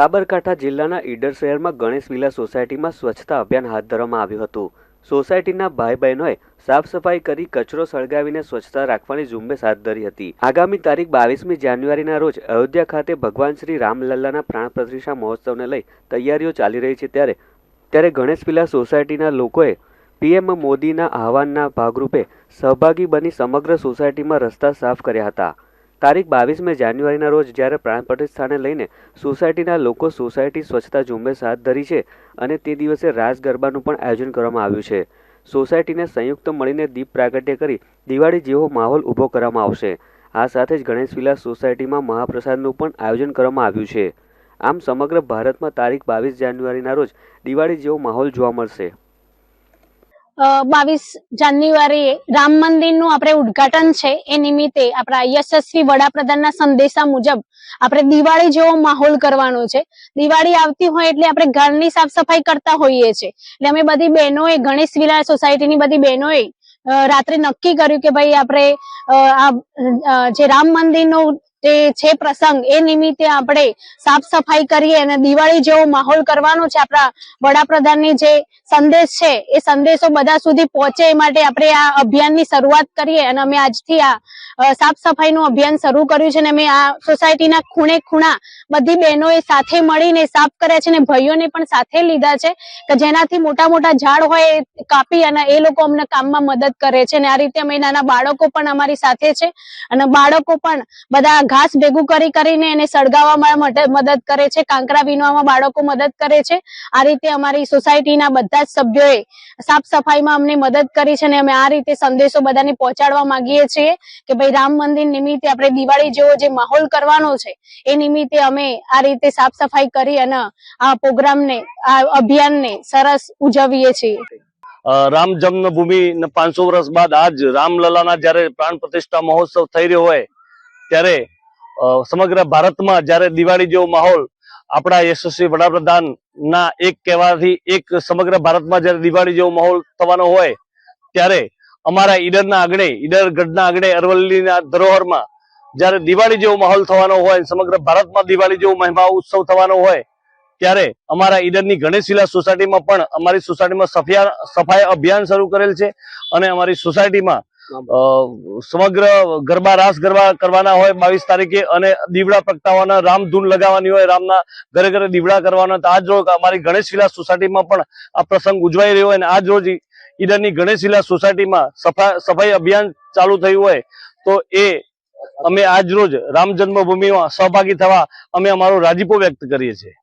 સાબરકાંઠા જિલ્લાના ઈડર શહેરમાં ગણેશ વિલા સોસાયટીમાં સ્વચ્છતા અભિયાન હાથ ધરવામાં આવ્યું હતું. સોસાયટીના ભાઈ બહેનોએ સાફ સફાઈ કરી કચરો સળગાવીને સ્વચ્છતા રાખવાની ઝુંબેશ હાથ ધરી હતી. આગામી તારીખ બાવીસમી જાન્યુઆરીના રોજ અયોધ્યા ખાતે ભગવાન શ્રી રામલલ્લાના પ્રાણ પ્રતિષ્ઠા મહોત્સવને લઈ તૈયારીઓ ચાલી રહી છે ત્યારે ત્યારે ગણેશ વિલા સોસાયટીના લોકોએ પીએમ મોદીના આહવાનના ભાગરૂપે સહભાગી બની સમગ્ર સોસાયટીમાં રસ્તા સાફ કર્યા હતા. તારીખ બાવીસમી જાન્યુઆરીના રોજ જ્યારે પ્રાણ પ્રતિષ્ઠાને લઈને સોસાયટીના લોકો સોસાયટી સ્વચ્છતા ઝુંબેશ હાથ ધરી છે અને તે દિવસે રાસ ગરબાનું પણ આયોજન કરવામાં આવ્યું છે. સોસાયટીને સંયુક્ત મળીને દીપ પ્રાગટ્ય કરી દિવાળી જેવો માહોલ ઊભો કરવામાં આવશે. આ સાથે જ ગણેશ વિલાસ સોસાયટીમાં મહાપ્રસાદનું પણ આયોજન કરવામાં આવ્યું છે. આમ સમગ્ર ભારતમાં તારીખ બાવીસ જાન્યુઆરીના રોજ દિવાળી જેવો માહોલ જોવા મળશે. બાવીસ જાન્યુઆરીએ રામ મંદિરનું આપણે ઉદ્ઘાટન છે. એ નિમિત્તે આપણા યશસ્વી વડાપ્રધાનના સંદેશા મુજબ આપણે દિવાળી જેવો માહોલ કરવાનો છે. દિવાળી આવતી હોય એટલે આપણે ઘરની સાફ સફાઈ કરતા હોઈએ છીએ એટલે અમે બધી બહેનોએ, ગણેશ વિલા સોસાયટીની બધી બહેનોએ રાત્રે નક્કી કર્યું કે ભાઈ આપણે આ જે રામ મંદિરનો જે છે પ્રસંગ. એ નિમિત્તે આપણે સાફ સફાઈ કરીએ અને દિવાળી જેવો માહોલ કરવાનો છે આપણા વડાપ્રધાનની જે સંદેશ છે, એ સંદેશો બધા સુધી પહોંચે એ માટે આપણે આ અભિયાનની શરૂઆત કરીએ અને અમે આજથી આ સાફ સફાઈનું અભિયાન શરૂ કર્યું છે અને અમે આ સોસાયટીના ખૂણે ખૂણા બધી બહેનોએ સાથે મળીને સાફ કર્યા છે અને ભાઈઓને પણ સાથે લીધા છે કે જેનાથી મોટા મોટા ઝાડ હોય એ કાપી અને એ લોકો અમને કામમાં મદદ કરે છે. અને આ રીતે અમે નાના બાળકો પણ અમારી સાથે છે અને બાળકો પણ બધા ઘાસ ભેગું કરી કરીને એને સળગાવવામાં મદદ કરે છે. કાંકરા વીણવામાં બાળકો મદદ કરે છે. આ રીતે અમારી સોસાયટીના બધા જ સભ્યોએ સાફ સફાઈમાં અમને મદદ કરી છે અને અમે આ રીતે સંદેશો બધાને પહોંચાડવા માંગીએ છીએ કે ભાઈ રામ મંદિર નિમિત્તે આપણે દિવાળી જેવો જે માહોલ કરવાનો છે, એ નિમિત્તે અમે આ રીતે સાફ સફાઈ કરી અને આ પ્રોગ્રામને, આ અભિયાનને સરસ ઉજવીએ છીએ. રામ જન્મભૂમિ પાંચસો વર્ષ બાદ આજ રામલલાના જયારે પ્રાણ પ્રતિષ્ઠા મહોત્સવ થઈ રહ્યો હોય, ત્યારે સમગ્ર ભારતમાં જ્યારે દિવાળી જેવો માહોલ આપણા યશસ્વી વડાપ્રધાન ના એક કહેવાથી એક સમગ્ર ભારતમાં જ્યારે દિવાળી જેવો માહોલ થવાનો હોય, ત્યારે અમારા ઈડરના આંગણે, ઈડર ગઢના આંગણે, અરવલ્લીના ધરોહરમાં જ્યારે દિવાળી જેવો માહોલ થવાનો હોય સમગ્ર ભારતમાં દિવાળી જેવો મહિમા ઉત્સવ થવાનો હોય, ત્યારે અમારા ઈડરની ગણેશ સોસાયટીમાં પણ અમારી સોસાયટીમાં સફિયા, સફાઈ અભિયાન શરૂ કરેલ છે અને અમારી સોસાયટીમાં સમગ્ર ગરબા રાસ ગરબા કરવાના હોય બાવીસ તારીખે અને દીવડા પ્રગટાવવાના રામધૂન લગાવવાની હોય, રામના ઘરે ઘરે દીવડા કરવાના આજ રોજ અમારી ગણેશ વિલાસ સોસાયટીમાં પણ આ પ્રસંગ ઉજવાઈ રહ્યો હોય અને આજ રોજ ઈડરની ગણેશ વિલાસ સોસાયટીમાં સફા, સફાઈ અભિયાન ચાલુ થયું હોય, તો એ અમે આજ રોજ રામ જન્મભૂમિમાં સહભાગી થવા અમે અમારો રાજીપો વ્યક્ત કરીએ છીએ.